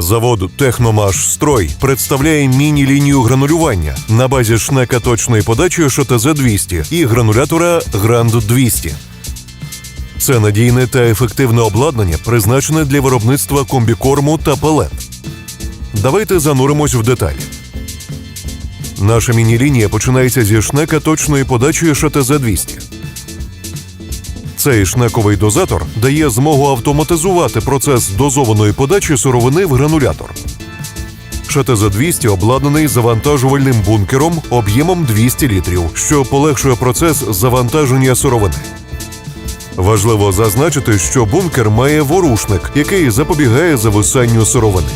Завод Техномаш Строй представляє міні-лінію гранулювання на базі шнека точної подачі ШТЗ-200 і гранулятора Гранд-200. Це надійне та ефективне обладнання, призначене для виробництва комбікорму та пелет. Давайте зануримось в деталі. Наша міні-лінія починається зі шнека точної подачі ШТЗ-200. Цей шнековий дозатор дає змогу автоматизувати процес дозованої подачі сировини в гранулятор. ШТЗ-200 обладнаний завантажувальним бункером об'ємом 200 літрів, що полегшує процес завантаження сировини. Важливо зазначити, що бункер має ворушник, який запобігає зависанню сировини.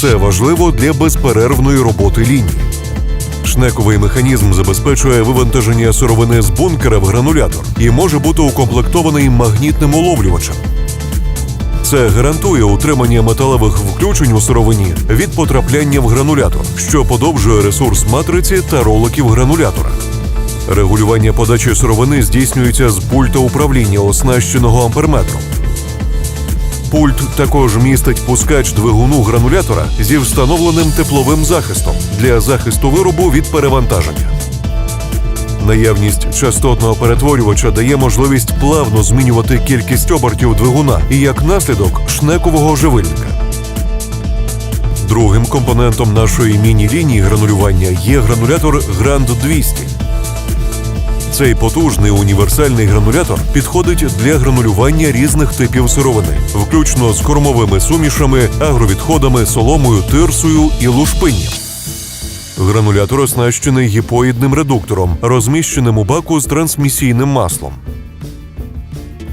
Це важливо для безперервної роботи лінії. Шнековий механізм забезпечує вивантаження сировини з бункера в гранулятор і може бути укомплектований магнітним уловлювачем. Це гарантує утримання металевих включень у сировині від потрапляння в гранулятор, що подовжує ресурс матриці та роликів гранулятора. Регулювання подачі сировини здійснюється з пульта управління, оснащеного амперметром. Пульт також містить пускач двигуну гранулятора зі встановленим тепловим захистом для захисту виробу від перевантаження. Наявність частотного перетворювача дає можливість плавно змінювати кількість обертів двигуна і як наслідок шнекового живильника. Другим компонентом нашої міні-лінії гранулювання є гранулятор Grand 200. Цей потужний універсальний гранулятор підходить для гранулювання різних типів сировини, включно з кормовими сумішами, агровідходами, соломою, тирсою і лушпинням. Гранулятор оснащений гіпоїдним редуктором, розміщеним у баку з трансмісійним маслом.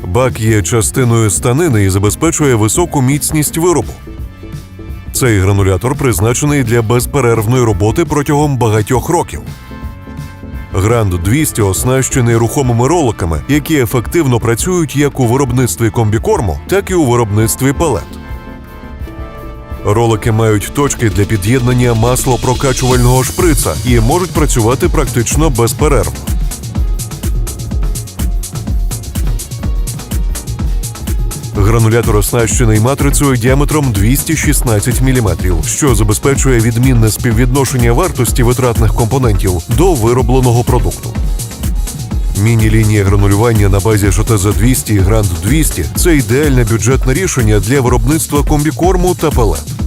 Бак є частиною станини і забезпечує високу міцність виробу. Цей гранулятор призначений для безперервної роботи протягом багатьох років. Гранд 200 оснащений рухомими роликами, які ефективно працюють як у виробництві комбікорму, так і у виробництві палет. Ролики мають точки для під'єднання маслопрокачувального шприца і можуть працювати практично безперервно. Гранулятор оснащений матрицею діаметром 216 мм, що забезпечує відмінне співвідношення вартості витратних компонентів до виробленого продукту. Міні-лінія гранулювання на базі ШТЗ-200 і Гранд 200 це ідеальне бюджетне рішення для виробництва комбікорму та пелет.